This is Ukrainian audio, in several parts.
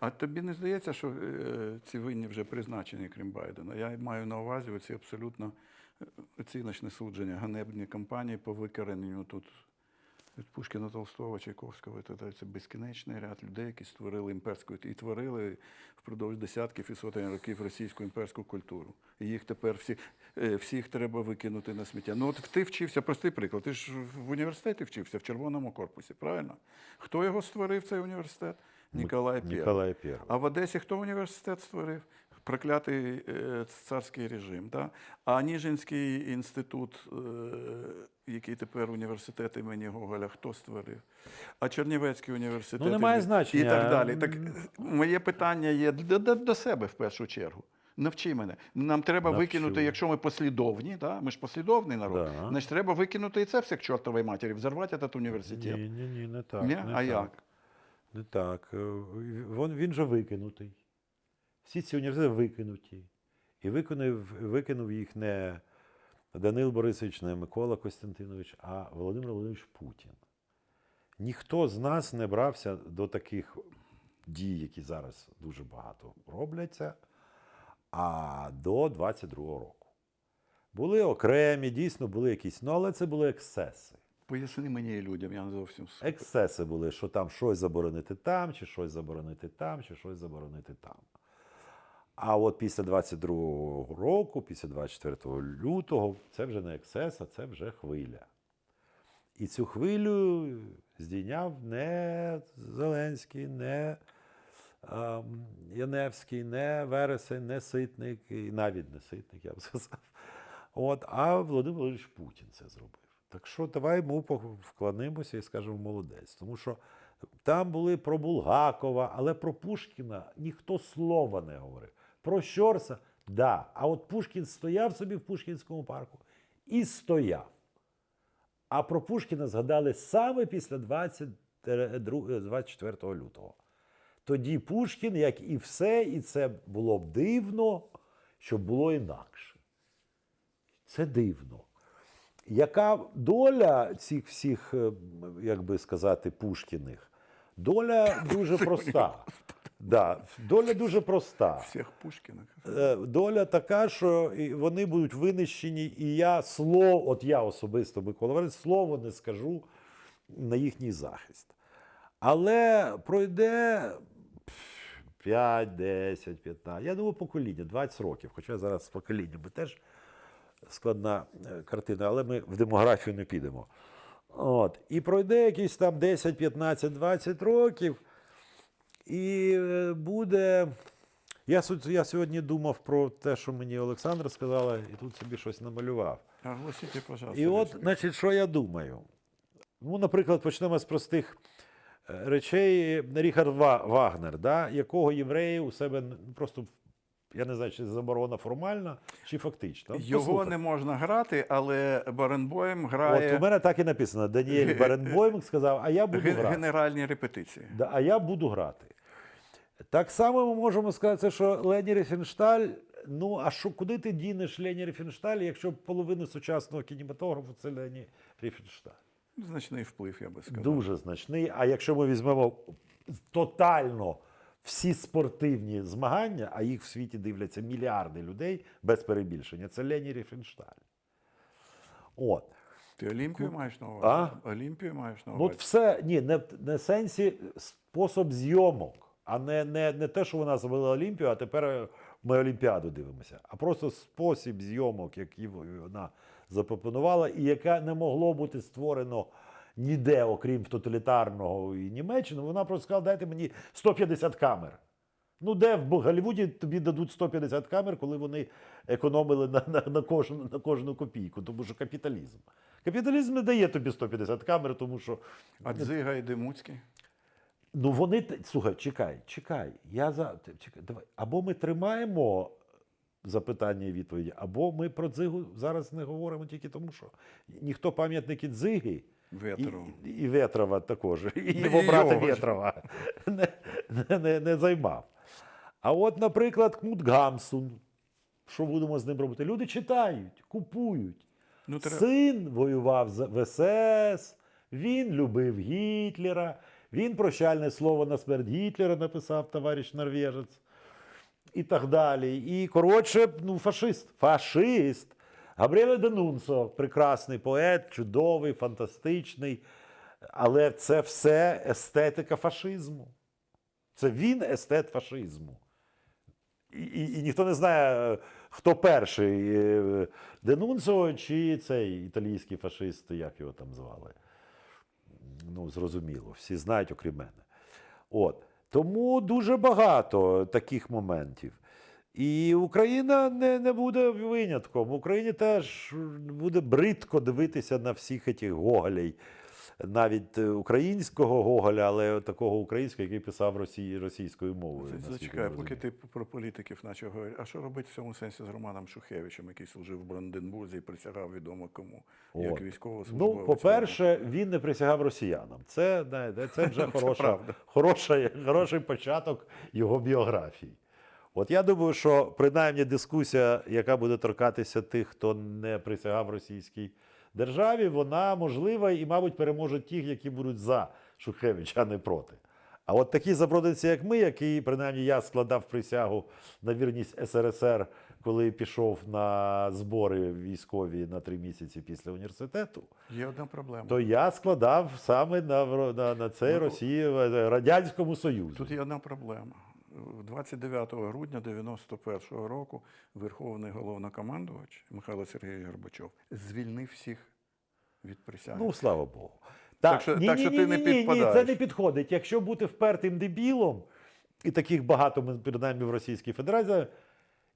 А тобі не здається, що е, ці винні вже призначені, крім Байдена? Я маю на увазі оці абсолютно е, оціночне судження, ганебні кампанії по викоренню тут від Пушкіна Толстого, Чайковського і так далі. Це безкінечний ряд людей, які створили імперську і творили впродовж десятків і сотень років російську імперську культуру. І їх тепер всі, е, всіх треба викинути на сміття. Ну от ти вчився, простий приклад. Ти ж в університеті вчився в червоному корпусі, правильно? Хто його створив, цей університет? Ніколай Пєр. Ніколай Пєр. А в Одесі хто університет створив? Проклятий е, царський режим. Да? А Ніжинський інститут, е, який тепер університет імені Гоголя, хто створив? А Чернівецький університет Ну, немає і- значення. і так далі. Так моє питання є до, до, до себе в першу чергу. Навчи мене. Нам треба Навчу. викинути, якщо ми послідовні, да? ми ж послідовний народ, Да. значить треба викинути і це все к чортовій матері, взорвати этот університет. Ні, ні, ні, не так. Ні? Не А так. як? Не так. Е, Він, він же викинутий. Всі ці університети викинуті. І викинув, викинув їх не Данил Борисович, не Микола Костянтинович, а Володимир Володимирович Путін. Ніхто з нас не брався до таких дій, які зараз дуже багато робляться, а до 22-го року. Були окремі, дійсно були якісь, ну але це були ексцеси. Поясни мені і людям, я не зовсім Ексцеси були, що там щось заборонити там, чи щось заборонити там, чи щось заборонити там. А от після 22-го року, після 24 лютого, це вже не ексцес, а це вже хвиля. І цю хвилю здійняв не Зеленський, не ем, Яневський, не Вересень, не Ситник, і навіть не Ситник, я б сказав. От, а Володимир Володимирович Путін це зробив. Так що давай пох- вклонимося і скажемо молодець. Тому що там були про Булгакова, але про Пушкіна ніхто слова не говорив. Про Щорса, да. А от Пушкін стояв собі в Пушкінському парку і стояв. А про Пушкіна згадали саме після 22 24 лютого. Тоді Пушкін, як і все, і це було б дивно, щоб було інакше. Це дивно. Яка доля цих всіх, е, як би сказати, Пушкіних? Доля дуже проста. Да, доля дуже проста. всіх Пушкіна. Е, Доля така, що вони будуть винищені, і я слово, от я особисто Микола Валерійович, слово не скажу на їхній захист. Але пройде 5, 10, 15, я думаю, покоління, 20 років. Хоча зараз з поколіннями теж складна е, картина, але ми в демографію не підемо. От. І пройде якісь там 10, 15, 20 років, і е, буде. Я, я сьогодні думав про те, що мені Олександра сказала, і тут собі щось намалював. Оголосіть, пожалуйста. І от, значить, що я думаю? Ну, наприклад, почнемо з простих е, речей. Ріхард Вагнер, да, якого євреї у себе ну, просто, я не знаю, чи заборона формальна, чи фактична. Його послухай. не можна грати, але Баренбойм От у мене так і написано. Даніель Баренбойм сказав, а я буду грати. генеральні репетиції. Да, а я буду грати. Так само ми можемо сказати, що Лені Ріфеншталь, ну а що, куди ти дінеш Лені Ріфеншталь, якщо половина сучасного кінематографу це Лені Ріфеншталь? Значний вплив, я би сказав. Дуже значний. А якщо ми візьмемо тотально всі спортивні змагання, а їх в світі дивляться мільярди людей без перебільшення, це Лені Ріфеншталь. От. Ти Олімпію маєш на увазі? А? Олімпію маєш на Ну, увазі? От все, ні, не, не сенсі спосіб зйомок, а не, не, не те, що вона зробила Олімпію, а тепер е, ми Олімпіаду дивимося, а просто спосіб зйомок, який вона запропонувала, і яке не могло бути створено ніде, окрім тоталітарного і Німеччини. Вона просто сказала, дайте мені 150 камер. Ну, де в Голлівуді тобі дадуть 150 камер, коли вони економили на, на, на, кожну, на кожну копійку, тому що капіталізм. Капіталізм не дає тобі 150 камер, тому що А Дзига і Демуцький? Ну вони слухай, чекай, чекай. Я за чекай, давай. Або ми тримаємо запитання і відповіді, або ми про дзигу зараз не говоримо тільки тому, що ніхто пам'ятники дзиги. Ветрову. І, і Ветрова також, і його брата. Ветрова не, не, не, не займав. А от, наприклад, Кнут Гамсун. Що будемо з ним робити? Люди читають, купують. Ну, треба- Син воював за- в СС, він любив Гітлера, Він прощальне слово на смерть Гітлера написав товариш норвежець і так далі. І коротше, ну, фашист. Фашист. Габріеле Денунцо, прекрасний поет, чудовий, фантастичний. Але це все естетика фашизму. Це він естет фашизму. І, і, і ніхто не знає, хто перший е, Денунцо чи цей італійський фашист, як його там звали. Ну, зрозуміло, всі знають, окрім мене. От. Тому дуже багато таких моментів. І Україна не, не буде винятком. Україні теж буде бридко дивитися на всіх цих гоголей, навіть е, українського Гоголя, але такого українського, який писав росій, російською мовою. наскільки Зачекай, поки ти про політиків почав говорити. А що робити в цьому сенсі з Романом Шухевичем, який служив в Бранденбурзі і присягав відомо кому, як От. військовослужбовець? Ну, по-перше, він не присягав росіянам. Це, це вже хороша, правда. хороша, хороший початок його біографії. От я думаю, що принаймні дискусія, яка буде торкатися тих, хто не присягав російській державі, вона можлива і, мабуть, переможе тих, які будуть за Шухевича, а не проти. А от такі забродинці, як ми, які, принаймні, я складав присягу на вірність СРСР, коли пішов на збори військові на три місяці після університету, Є одна проблема. то я складав саме на, на, на цей Ну, Росії Радянському Союзі. Тут є одна проблема. 29 грудня 91-го року Верховний головнокомандувач Михайло Сергійович Горбачов звільнив всіх від присяги. Ну, слава Богу. Так що- так що ти не ні, ні, це не підходить. Якщо бути впертим дебілом, і таких багато ми принаймні в Російській Федерації,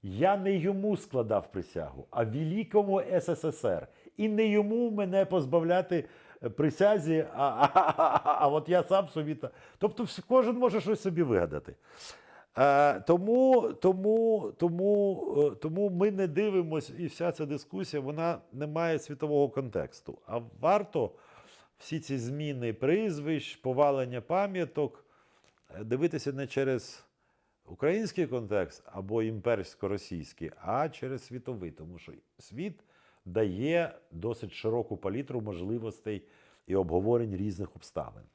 я не йому складав присягу, а великому СССР. І не йому мене позбавляти е, присязі, а, а, а, а, а от я сам собі. Тобто кожен може щось собі вигадати. Е, тому, тому, тому, е, тому ми не дивимося, і вся ця дискусія вона не має світового контексту. А варто всі ці зміни прізвищ, повалення пам'яток е, дивитися не через український контекст або імперсько-російський, а через світовий, тому що світ дає досить широку палітру можливостей і обговорень різних обставин.